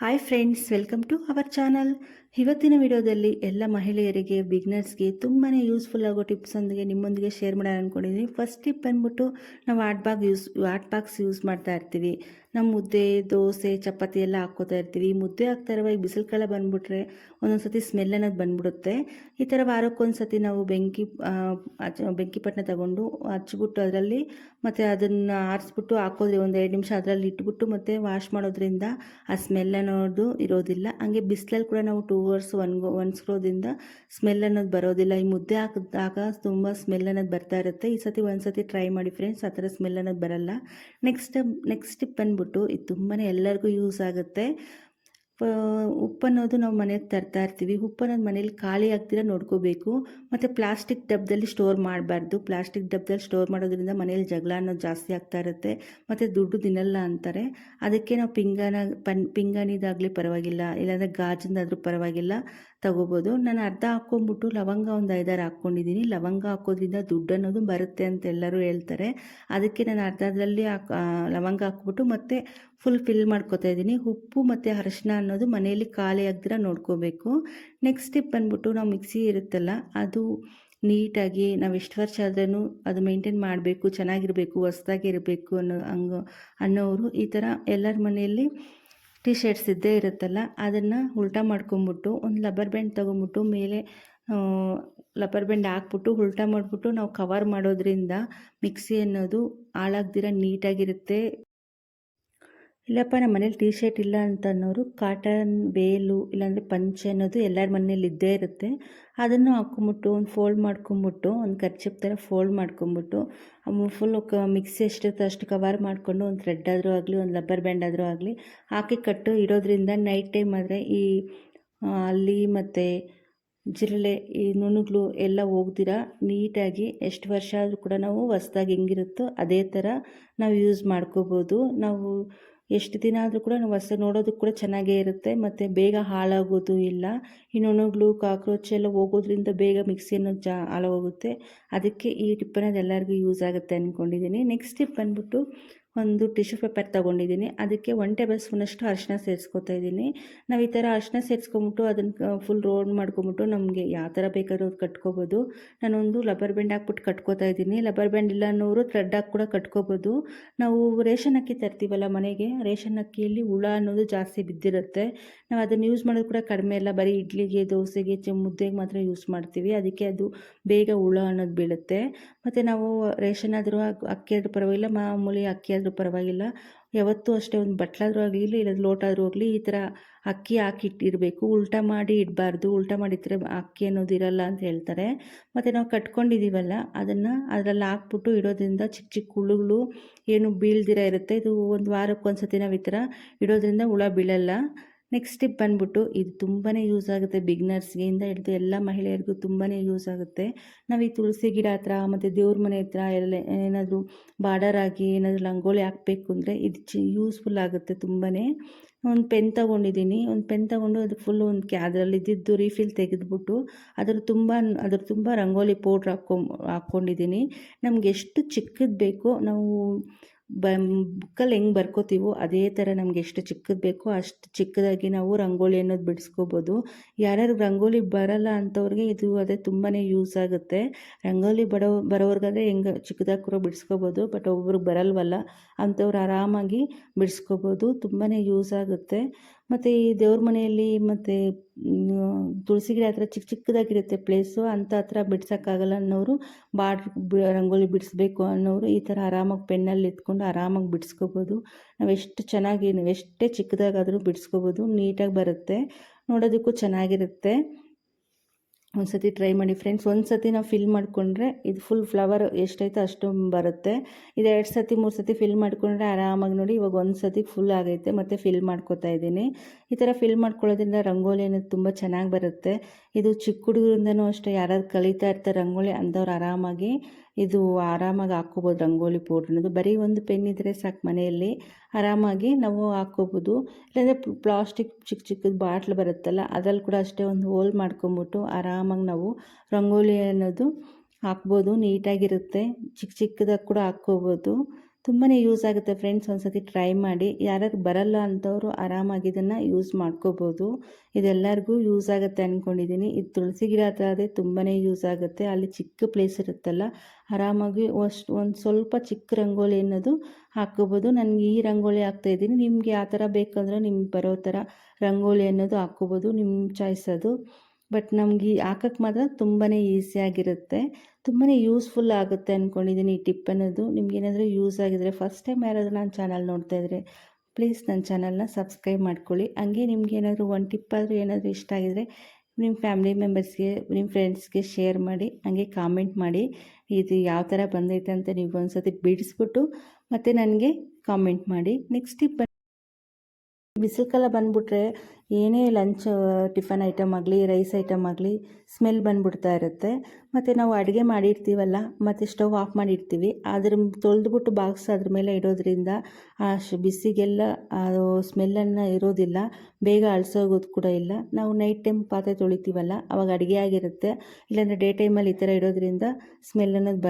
Hi friends welcome to our channel ಇವತ್ತಿನ ವಿಡಿಯೋದಲ್ಲಿ ಎಲ್ಲ ಮಹಿಳೆಯರಿಗೆ ಬಿಗ್ನರ್ಸ್ಗೆ ತುಂಬಾ ಯೂಸ್ಫುಲ್ ಆಗೋ ಟಿಪ್ಸೊಂದಿಗೆ ನಿಮ್ಮೊಂದಿಗೆ ಶೇರ್ ಮಾಡೋಣ ಅಂದ್ಕೊಂಡಿದ್ದೀನಿ ಫಸ್ಟ್ ಟಿಪ್ ಬಂದ್ಬಿಟ್ಟು ನಾವು hot bag use hot box use ಮಾಡ್ತಾ ಇರ್ತೀವಿ. ನಮ್ಮ ಮುದ್ದೆ, ದೋಸೆ, ಚಪಾತಿ ಎಲ್ಲ ಹಾಕ್ಕೋತಾ ಇರ್ತೀವಿ. ಮುದ್ದೆ ಹಾಕ್ತಾ ಇರುವಾಗ ಬಿಸಿಲು ಕಾಲ ಬಂದುಬಿಟ್ರೆ ಒಂದೊಂದು ಸತಿ ಸ್ಮೆಲ್ ಅನ್ನೋದು ಬಂದ್ಬಿಡುತ್ತೆ. ಈ ಥರ ವಾರಕ್ಕೊಂದು ಸತಿ ನಾವು ಬೆಂಕಿ ಬೆಂಕಿ ಪಟ್ಟಣ ತಗೊಂಡು ಹಚ್ಬಿಟ್ಟು ಅದರಲ್ಲಿ ಮತ್ತು ಅದನ್ನು ಆರಿಸ್ಬಿಟ್ಟು ಹಾಕೋದ್ರಿ. ಒಂದು ಎರಡು ನಿಮಿಷ ಅದರಲ್ಲಿ ಇಟ್ಬಿಟ್ಟು ಮತ್ತು ವಾಶ್ ಮಾಡೋದ್ರಿಂದ ಆ ಸ್ಮೆಲ್ ಅನ್ನೋದು ಇರೋದಿಲ್ಲ. ಹಂಗೆ ಬಿಸಿಲಲ್ಲಿ ಕೂಡ ನಾವು ಟೂ ಅವರ್ಸ್ ಒನ್ಗೋ ಒನ್ಸ್ಕೊಳ್ಳೋದ್ರಿಂದ ಸ್ಮೆಲ್ ಅನ್ನೋದು ಬರೋದಿಲ್ಲ. ಈ ಮುದ್ದೆ ಹಾಕಿದಾಗ ತುಂಬ ಸ್ಮೆಲ್ ಅನ್ನೋದು ಬರ್ತಾ ಇರುತ್ತೆ. ಈ ಸತಿ ಒಂದು ಸತಿ ಟ್ರೈ ಮಾಡಿ ಫ್ರೆಂಡ್ಸ್ ಆ ಥರ ಸ್ಮೆಲ್ ಅನ್ನೋದು ಬರಲ್ಲ. ನೆಕ್ಸ್ಟ್ ನೆಕ್ಸ್ಟ್ ಟಿಪ್ ಬಂದ್ಬಿಟ್ಟು, ಇದು ತುಂಬಾ ಎಲ್ಲರಿಗೂ ಯೂಸ್ ಆಗುತ್ತೆ. ಉಪ್ಪು ಅನ್ನೋದು ನಾವು ಮನೆಗೆ ತರ್ತಾ ಇರ್ತೀವಿ. ಉಪ್ಪು ಅನ್ನೋದು ಮನೇಲಿ ಖಾಲಿ ಆಗ್ತಿರ ನೋಡ್ಕೋಬೇಕು. ಮತ್ತು ಪ್ಲಾಸ್ಟಿಕ್ ಡಬ್ಬದಲ್ಲಿ ಸ್ಟೋರ್ ಮಾಡಬಾರ್ದು. ಪ್ಲಾಸ್ಟಿಕ್ ಡಬ್ಬದಲ್ಲಿ ಸ್ಟೋರ್ ಮಾಡೋದ್ರಿಂದ ಮನೇಲಿ ಜಗಳ ಅನ್ನೋದು ಜಾಸ್ತಿ ಆಗ್ತಾ ಇರುತ್ತೆ. ಮತ್ತು ದುಡ್ಡು ತಿನ್ನಲ್ಲ ಅಂತಾರೆ. ಅದಕ್ಕೆ ನಾವು ಪಿಂಗಾನ, ಪನ್, ಪಿಂಗಾಣಿದಾಗಲಿ ಪರವಾಗಿಲ್ಲ. ಇಲ್ಲಾಂದರೆ ಗಾಜಿಂದಾದರೂ ಪರವಾಗಿಲ್ಲ. ತಗೋಬೋದು. ನಾನು ಅರ್ಧ ಹಾಕ್ಕೊಂಬಿಟ್ಟು ಲವಂಗ ಒಂದು ಐದಾರು ಹಾಕ್ಕೊಂಡಿದ್ದೀನಿ ಲವಂಗ ಹಾಕೋದ್ರಿಂದ ದುಡ್ಡು ಅನ್ನೋದು ಬರುತ್ತೆ ಅಂತ ಎಲ್ಲರೂ ಹೇಳ್ತಾರೆ. ಅದಕ್ಕೆ ನಾನು ಅರ್ಧದಲ್ಲಿ ಲವಂಗ ಹಾಕ್ಬಿಟ್ಟು ಮತ್ತೆ ಫುಲ್ ಫಿಲ್ ಮಾಡ್ಕೋತಾ ಇದ್ದೀನಿ ಉಪ್ಪು ಮತ್ತು ಅರಶಿನ ಅನ್ನೋದು ಮನೆಯಲ್ಲಿ ಖಾಲಿ ಆಗ್ದಿರ ನೋಡ್ಕೋಬೇಕು. ನೆಕ್ಸ್ಟ್ ಸ್ಟೆಪ್ ಬಂದ್ಬಿಟ್ಟು ನಾವು ಮಿಕ್ಸಿ ಇರುತ್ತಲ್ಲ, ಅದು ನೀಟಾಗಿ ನಾವು ಎಷ್ಟು ವರ್ಷ ಆದ್ರೂ ಅದು ಮೇಂಟೈನ್ ಮಾಡಬೇಕು, ಚೆನ್ನಾಗಿರಬೇಕು, ಹೊಸ್ದಾಗಿ ಇರಬೇಕು ಅನ್ನೋ ಹಂಗೆ ಅನ್ನೋರು ಈ ಥರ ಎಲ್ಲರ ಮನೆಯಲ್ಲಿ ಟಿ ಶರ್ಟ್ಸ್ ಇದ್ದೇ ಇರುತ್ತಲ್ಲ, ಅದನ್ನು ಉಲ್ಟಾ ಮಾಡ್ಕೊಂಬಿಟ್ಟು ಒಂದು ಲಬ್ಬರ್ ಬ್ಯಾಂಡ್ ತೊಗೊಂಬಿಟ್ಟು ಮೇಲೆ ಲಬ್ಬರ್ ಬ್ಯಾಂಡ್ ಹಾಕ್ಬಿಟ್ಟು ಉಲ್ಟಾ ಮಾಡಿಬಿಟ್ಟು ನಾವು ಕವರ್ ಮಾಡೋದ್ರಿಂದ ಮಿಕ್ಸಿ ಅನ್ನೋದು ಹಾಳಾಗ್ದಿರ ನೀಟಾಗಿರುತ್ತೆ. ಇಲ್ಲಪ್ಪ ನಮ್ಮ ಮನೇಲಿ ಟೀ ಶರ್ಟ್ ಇಲ್ಲ ಅಂತ ಅನ್ನೋರು ಕಾಟನ್ ಬೇಲು, ಇಲ್ಲಾಂದರೆ ಪಂಚೆ ಅನ್ನೋದು ಎಲ್ಲರ ಮನೇಲಿ ಇದ್ದೇ ಇರುತ್ತೆ. ಅದನ್ನು ಹಾಕ್ಕೊಂಬಿಟ್ಟು ಒಂದು ಫೋಲ್ಡ್ ಮಾಡ್ಕೊಂಬಿಟ್ಟು, ಒಂದು ಕರ್ಚಿಪ್ ಥರ ಫೋಲ್ಡ್ ಮಾಡ್ಕೊಂಬಿಟ್ಟು ಫುಲ್ ಕ ಮಿಕ್ಸಿ ಎಷ್ಟಿರುತ್ತೆ ಅಷ್ಟು ಕವರ್ ಮಾಡಿಕೊಂಡು, ಒಂದು ಥ್ರೆಡ್ ಆದರೂ ಆಗಲಿ, ಒಂದು ಲಬ್ಬರ್ ಬ್ಯಾಂಡ್ ಆದರೂ ಆಗಲಿ, ಹಾಕಿ ಕಟ್ಟು. ಇಡೋದ್ರಿಂದ ನೈಟ್ ಟೈಮ್ ಆದರೆ ಈ ಅಲ್ಲಿ ಮತ್ತು ಜಿರಳೆ, ಈ ನುಣುಗಳು ಎಲ್ಲ ಹೋಗ್ದಿರ. ನೀಟಾಗಿ ಎಷ್ಟು ವರ್ಷ ಆದರೂ ಕೂಡ ನಾವು ಹೊಸ್ದಾಗಿ ಹೆಂಗಿರುತ್ತೋ ಅದೇ ಥರ ನಾವು ಯೂಸ್ ಮಾಡ್ಕೋಬೋದು. ನಾವು ಎಷ್ಟು ದಿನ ಆದರೂ ಕೂಡ ನಾವು ಹೊಸ ನೋಡೋದಕ್ಕೆ ಕೂಡ ಚೆನ್ನಾಗೇ ಇರುತ್ತೆ. ಮತ್ತು ಬೇಗ ಹಾಳಾಗೋದು ಇಲ್ಲ. ಇನ್ನು ಒಣಗ್ಲು, ಕಾಕ್ರೋಚ್ ಎಲ್ಲ ಹೋಗೋದ್ರಿಂದ ಬೇಗ ಮಿಕ್ಸಿಯನ್ನು ಜಾ ಹಾಳಾಗೋಗುತ್ತೆ. ಅದಕ್ಕೆ ಈ ಟಿಪ್ಪನ್ನು ಎಲ್ಲರಿಗೂ ಯೂಸ್ ಆಗುತ್ತೆ ಅಂದ್ಕೊಂಡಿದ್ದೀನಿ ನೆಕ್ಸ್ಟ್ ಟಿಪ್ ಬಂದ್ಬಿಟ್ಟು ಒಂದು ಟಿಶ್ಯೂ ಪೇಪರ್ ತೊಗೊಂಡಿದ್ದೀನಿ. ಅದಕ್ಕೆ ಒನ್ ಟೇಬಲ್ ಸ್ಪೂನಷ್ಟು ಅರಿಶಿನ ಸೇರಿಸ್ಕೊತಾ ಇದ್ದೀನಿ. ನಾವು ಈ ಥರ ಅರಿಶಿನ ಸೇರಿಸ್ಕೊಂಬಿಟ್ಟು ಅದನ್ನು ಫುಲ್ ರೋಲ್ ಮಾಡ್ಕೊಂಬಿಟ್ಟು ನಮಗೆ ಯಾವ ಥರ ಬೇಕಾದ್ರೂ ಕಟ್ಕೋಬೋದು. ನಾನೊಂದು ಲಬ್ಬರ್ ಬ್ಯಾಂಡ್ ಹಾಕ್ಬಿಟ್ಟು ಕಟ್ಕೋತಾ ಇದ್ದೀನಿ. ಲಬ್ಬರ್ ಬ್ಯಾಂಡ್ ಇಲ್ಲ ಅನ್ನೋರು ಥ್ರೆಡ್ ಹಾಕಿ ಕೂಡ ಕಟ್ಕೋಬೋದು. ನಾವು ರೇಷನ್ ಅಕ್ಕಿ ತರ್ತೀವಲ್ಲ ಮನೆಗೆ, ರೇಷನ್ ಅಕ್ಕಿಯಲ್ಲಿ ಹುಳ ಅನ್ನೋದು ಜಾಸ್ತಿ ಬಿದ್ದಿರುತ್ತೆ. ನಾವು ಅದನ್ನು ಯೂಸ್ ಮಾಡೋದು ಕೂಡ ಕಡಿಮೆ ಇಲ್ಲ ಬರೀ ಇಡ್ಲಿಗೆ, ದೋಸೆಗೆ, ಚ, ಮುದ್ದೆಗೆ ಮಾತ್ರ ಯೂಸ್ ಮಾಡ್ತೀವಿ. ಅದಕ್ಕೆ ಅದು ಬೇಗ ಹುಳ ಅನ್ನೋದು ಬೀಳುತ್ತೆ. ಮತ್ತು ನಾವು ರೇಷನ್ ಆದರೂ ಅಕ್ಕಿ ಪರವಾಗಿಲ್ಲ. ಮಾಮೂಲಿ ಅಕ್ಕಿ ಆದರೂ ಪರವಾಗಿಲ್ಲ. ಯಾವತ್ತೂ ಅಷ್ಟೇ ಒಂದು ಬಟ್ಲಾದರೂ ಆಗಲಿ, ಇಲ್ಲ ಲೋಟ ಆದರೂ ಆಗಲಿ, ಈ ಥರ ಅಕ್ಕಿ ಹಾಕಿಟ್ಟಿರಬೇಕು. ಉಲ್ಟ ಮಾಡಿ ಇಡಬಾರ್ದು. ಉಲ್ಟ ಮಾಡಿದ್ರೆ ಅಕ್ಕಿ ಅನ್ನೋದು ಇರಲ್ಲ ಅಂತ ಹೇಳ್ತಾರೆ. ಮತ್ತು ನಾವು ಕಟ್ಕೊಂಡಿದ್ದೀವಲ್ಲ ಅದನ್ನು ಅದರಲ್ಲಿ ಹಾಕ್ಬಿಟ್ಟು ಇಡೋದ್ರಿಂದ ಚಿಕ್ಕ ಚಿಕ್ಕ ಹುಳುಗಳು ಏನು ಬೀಳ್ದಿರ ಇರುತ್ತೆ. ಇದು ಒಂದು ವಾರಕ್ಕೆ ಒಂದು ಸತಿ ನಾವು ಈ ಥರ ಇಡೋದ್ರಿಂದ ಹುಳ ಬೀಳಲ್ಲ. ನೆಕ್ಸ್ಟ್ ಟಿಪ್ ಬಂದ್ಬಿಟ್ಟು ಇದು ತುಂಬಾ ಯೂಸ್ ಆಗುತ್ತೆ ಬಿಗ್ನರ್ಸ್ಗೆ ಇಂದ ಹಿಡಿದು ಎಲ್ಲ ಮಹಿಳೆಯರಿಗೂ ತುಂಬಾ ಯೂಸ್ ಆಗುತ್ತೆ. ನಾವು ಈ ತುಳಸಿ ಗಿಡ ಹತ್ರ ಮತ್ತು ದೇವ್ರ ಮನೆ ಹತ್ರ ಎಲ್ಲ ಏನಾದರೂ ಬಾರ್ಡರ್ ಆಗಿ ಏನಾದರೂ ರಂಗೋಲಿ ಹಾಕಬೇಕು ಅಂದರೆ ಇದು ಚಿ ಯೂಸ್ಫುಲ್ ಆಗುತ್ತೆ ತುಂಬಾ ಒಂದು ಪೆನ್ ತೊಗೊಂಡಿದ್ದೀನಿ ಒಂದು ಪೆನ್ ತೊಗೊಂಡು ಅದು ಫುಲ್ಲು ಒಂದು ಕ್ಯಾ ಅದರಲ್ಲಿ ಇದ್ದಿದ್ದು ರೀಫಿಲ್ ತೆಗೆದುಬಿಟ್ಟು ಅದ್ರ ತುಂಬ ಅದ್ರ ತುಂಬ ರಂಗೋಲಿ ಪೌಡ್ರ್ ಹಾಕ್ಕೊಂಡ್ ಹಾಕ್ಕೊಂಡಿದ್ದೀನಿ ನಮ್ಗೆ ಎಷ್ಟು ಚಿಕ್ಕದು ಬೇಕೋ ನಾವು ಬ ಬುಕ್ಕಲ್ಲಿ ಹೆಂಗೆ ಬರ್ಕೋತೀವೋ ಅದೇ ಥರ ನಮ್ಗೆ ಎಷ್ಟು ಚಿಕ್ಕದು ಬೇಕೋ ಅಷ್ಟು ಚಿಕ್ಕದಾಗಿ ನಾವು ರಂಗೋಲಿ ಅನ್ನೋದು ಬಿಡಿಸ್ಕೋಬೋದು. ಯಾರ್ಯಾರು ರಂಗೋಲಿ ಬರಲ್ಲ ಅಂಥವ್ರಿಗೆ ಇದು ಅದೇ ತುಂಬಾ ಯೂಸ್ ಆಗುತ್ತೆ. ರಂಗೋಲಿ ಬಡೋ, ಬರೋರ್ಗಾದ್ರೆ ಹೆಂಗೆ ಚಿಕ್ಕದಾಗಿ ಕೂಡ ಬಿಡಿಸ್ಕೋಬೋದು, ಬಟ್ ಒಬ್ರಿಗೆ ಬರಲ್ವಲ್ಲ ಅಂಥವ್ರು ಆರಾಮಾಗಿ ಬಿಡಿಸ್ಕೋಬೋದು ತುಂಬಾ ಯೂಸ್ ಆಗುತ್ತೆ. ಮತ್ತು ಈ ದೇವ್ರ ಮನೆಯಲ್ಲಿ ಮತ್ತು ತುಳಸಿ ಗಿಡ ಹತ್ರ ಚಿಕ್ಕ ಚಿಕ್ಕದಾಗಿರುತ್ತೆ ಪ್ಲೇಸು ಅಂಥ ಹತ್ರ ಬಿಡ್ಸೋಕ್ಕಾಗಲ್ಲ ಅನ್ನೋರು ಬಾರ್ಡ್ರ್ ಬಿ, ರಂಗೋಲಿ ಬಿಡಿಸ್ಬೇಕು ಅನ್ನೋರು ಈ ಥರ ಆರಾಮಾಗಿ ಪೆನ್ನಲ್ಲಿ ಎತ್ಕೊಂಡು ಆರಾಮಾಗಿ ಬಿಡಿಸ್ಕೋಬೋದು. ನಾವು ಎಷ್ಟು ಚೆನ್ನಾಗಿ, ನಾವು ಎಷ್ಟೇ ಚಿಕ್ಕದಾಗಾದರೂ ಬಿಡಿಸ್ಕೋಬೋದು, ನೀಟಾಗಿ ಬರುತ್ತೆ. ನೋಡೋದಕ್ಕೂ ಚೆನ್ನಾಗಿರುತ್ತೆ. ಒಂದು ಸತಿ ಟ್ರೈ ಮಾಡಿ ಫ್ರೆಂಡ್ಸ್ ಒಂದು ಸತಿ ನಾವು ಫಿಲ್ ಮಾಡಿಕೊಂಡ್ರೆ ಇದು ಫುಲ್ ಫ್ಲವರ್ ಎಷ್ಟೈತೋ ಅಷ್ಟು ಬರುತ್ತೆ. ಇದು ಎರಡು ಸತಿ, ಮೂರು ಸತಿ ಫಿಲ್ ಮಾಡಿಕೊಂಡ್ರೆ ಆರಾಮಾಗಿ ನೋಡಿ ಇವಾಗ ಒಂದು ಸತಿ ಫುಲ್ ಆಗೈತೆ, ಮತ್ತು ಫಿಲ್ ಮಾಡ್ಕೊತಾ ಇದ್ದೀನಿ. ಈ ಥರ ಫಿಲ್ ಮಾಡ್ಕೊಳ್ಳೋದ್ರಿಂದ ರಂಗೋಲಿ ಅನ್ನೋದು ತುಂಬ ಚೆನ್ನಾಗಿ ಬರುತ್ತೆ. ಇದು ಚಿಕ್ಕ ಹುಡುಗರಿಂದನೂ ಅಷ್ಟೇ, ಯಾರಾದ್ರು ಕಲಿತಾ ಇರ್ತಾರೆ ರಂಗೋಲಿ, ಅಂಥವ್ರು ಆರಾಮಾಗಿ ಇದು ಆರಾಮಾಗಿ ಹಾಕ್ಕೋಬೋದು, ರಂಗೋಲಿ ಪೌಡ್ರ್ ಅನ್ನೋದು. ಬರೀ ಒಂದು ಪೆನ್ ಇದ್ದರೆ ಸಾಕು ಮನೆಯಲ್ಲಿ. ಆರಾಮಾಗಿ ನಾವು ಹಾಕ್ಕೋಬೋದು. ಇಲ್ಲಾಂದರೆ ಪ್ಲಾಸ್ಟಿಕ್ ಚಿಕ್ಕ ಚಿಕ್ಕದು ಬಾಟ್ಲ್ ಬರುತ್ತಲ್ಲ, ಅದ್ರಲ್ಲಿ ಕೂಡ ಅಷ್ಟೇ ಒಂದು ಹೋಲ್ ಮಾಡ್ಕೊಂಬಿಟ್ಟು ಆರಾಮಾಗಿ ನಾವು ರಂಗೋಲಿ ಅನ್ನೋದು ಹಾಕ್ಬೋದು. ನೀಟಾಗಿರುತ್ತೆ. ಚಿಕ್ಕ ಚಿಕ್ಕದಾಗಿ ಕೂಡ ಹಾಕ್ಕೋಬೋದು. ತುಂಬಾ ಯೂಸ್ ಆಗುತ್ತೆ ಫ್ರೆಂಡ್ಸ್ ಒಂದ್ಸತಿ ಟ್ರೈ ಮಾಡಿ. ಯಾರ್ಯಾರು ಬರಲ್ಲ ಅಂಥವ್ರು ಆರಾಮಾಗಿ ಇದನ್ನು ಯೂಸ್ ಮಾಡ್ಕೋಬೋದು. ಇದೆಲ್ಲರಿಗೂ ಯೂಸ್ ಆಗುತ್ತೆ ಅಂದ್ಕೊಂಡಿದ್ದೀನಿ ಇದು ತುಳಸಿ ಗಿಡ ಹತ್ರ ಆದರೆ ತುಂಬಾ ಯೂಸ್ ಆಗುತ್ತೆ. ಅಲ್ಲಿ ಚಿಕ್ಕ ಪ್ಲೇಸ್ ಇರುತ್ತಲ್ಲ, ಆರಾಮಾಗಿ ಅಷ್ಟು ಒಂದು ಸ್ವಲ್ಪ ಚಿಕ್ಕ ರಂಗೋಲಿ ಅನ್ನೋದು ಹಾಕ್ಕೋಬೋದು. ನನಗೆ ಈ ರಂಗೋಲಿ ಹಾಕ್ತಾಯಿದ್ದೀನಿ ನಿಮಗೆ ಯಾವ ಥರ ಬೇಕಂದ್ರೆ ನಿಮ್ಗೆ ಬರೋ ಥರ ರಂಗೋಲಿ ಅನ್ನೋದು ಹಾಕ್ಕೋಬೋದು. ನಿಮ್ಮ ಚಾಯ್ಸ್ ಅದು. ಬಟ್ ನಮ್ಗೆ ಹಾಕಕ್ಕೆ ಮಾತ್ರ ತುಂಬಾ ಈಸಿಯಾಗಿರುತ್ತೆ ತುಂಬಾ ಯೂಸ್ಫುಲ್ ಆಗುತ್ತೆ ಅಂದ್ಕೊಂಡಿದ್ದೀನಿ ಈ ಟಿಪ್ ಅನ್ನೋದು. ನಿಮ್ಗೇನಾದರೂ ಯೂಸ್ ಆಗಿದ್ರೆ ಫಸ್ಟ್ ಟೈಮ್ ಯಾರಾದರೂ ನನ್ನ ಚಾನಲ್ ನೋಡ್ತಾ ಇದ್ದರೆ ಪ್ಲೀಸ್ ನನ್ನ ಚಾನಲ್ನ ಸಬ್ಸ್ಕ್ರೈಬ್ ಮಾಡ್ಕೊಳ್ಳಿ. ಹಂಗೆ ನಿಮ್ಗೆ ಏನಾದರೂ ಒಂದು ಟಿಪ್ ಆದರೂ ಏನಾದರೂ ಇಷ್ಟ ಆಗಿದರೆ ನಿಮ್ಮ ಫ್ಯಾಮಿಲಿ ಮೆಂಬರ್ಸ್ಗೆ ನಿಮ್ಮ ಫ್ರೆಂಡ್ಸ್ಗೆ ಶೇರ್ ಮಾಡಿ, ಹಂಗೆ ಕಾಮೆಂಟ್ ಮಾಡಿ. ಇದು ಯಾವ ಥರ ಬಂದೈತೆ ಅಂತ ನೀವು ಒಂದು ಸತಿ ಬಿಡಿಸ್ಬಿಟ್ಟು ಮತ್ತು ನನಗೆ ಕಾಮೆಂಟ್ ಮಾಡಿ. ನೆಕ್ಸ್ಟ್ ಟಿಪ್ ಬಿಸಿಲುಕಾಲ ಬಂದುಬಿಟ್ರೆ ಏನೇ ಲಂಚ್ ಟಿಫನ್ ಐಟಮ್ ಆಗಲಿ ರೈಸ್ ಐಟಮ್ ಆಗಲಿ ಸ್ಮೆಲ್ ಬಂದುಬಿಡ್ತಾ ಇರುತ್ತೆ. ಮತ್ತು ನಾವು ಅಡುಗೆ ಮಾಡಿರ್ತೀವಲ್ಲ, ಮತ್ತು ಸ್ಟವ್ ಆಫ್ ಮಾಡಿರ್ತೀವಿ. ಅದ್ರ ತೊಳೆದ್ಬಿಟ್ಟು ಬಾಕ್ಸ್ ಅದ್ರ ಮೇಲೆ ಇಡೋದ್ರಿಂದ ಆ ಬಿಸಿಗೆಲ್ಲ ಅದು ಸ್ಮೆಲ್ಲನ್ನು ಇರೋದಿಲ್ಲ. ಬೇಗ ಅಳಿಸೋಗೋದು ಕೂಡ ಇಲ್ಲ. ನಾವು ನೈಟ್ ಟೈಮ್ ಪಾತ್ರೆ ತೊಳಿತೀವಲ್ಲ, ಅವಾಗ ಅಡುಗೆ ಆಗಿರುತ್ತೆ. ಇಲ್ಲಾಂದರೆ ಡೇ ಟೈಮಲ್ಲಿ ಈ ಥರ ಇಡೋದ್ರಿಂದ ಸ್ಮೆಲ್ ಅನ್ನೋದು ಬ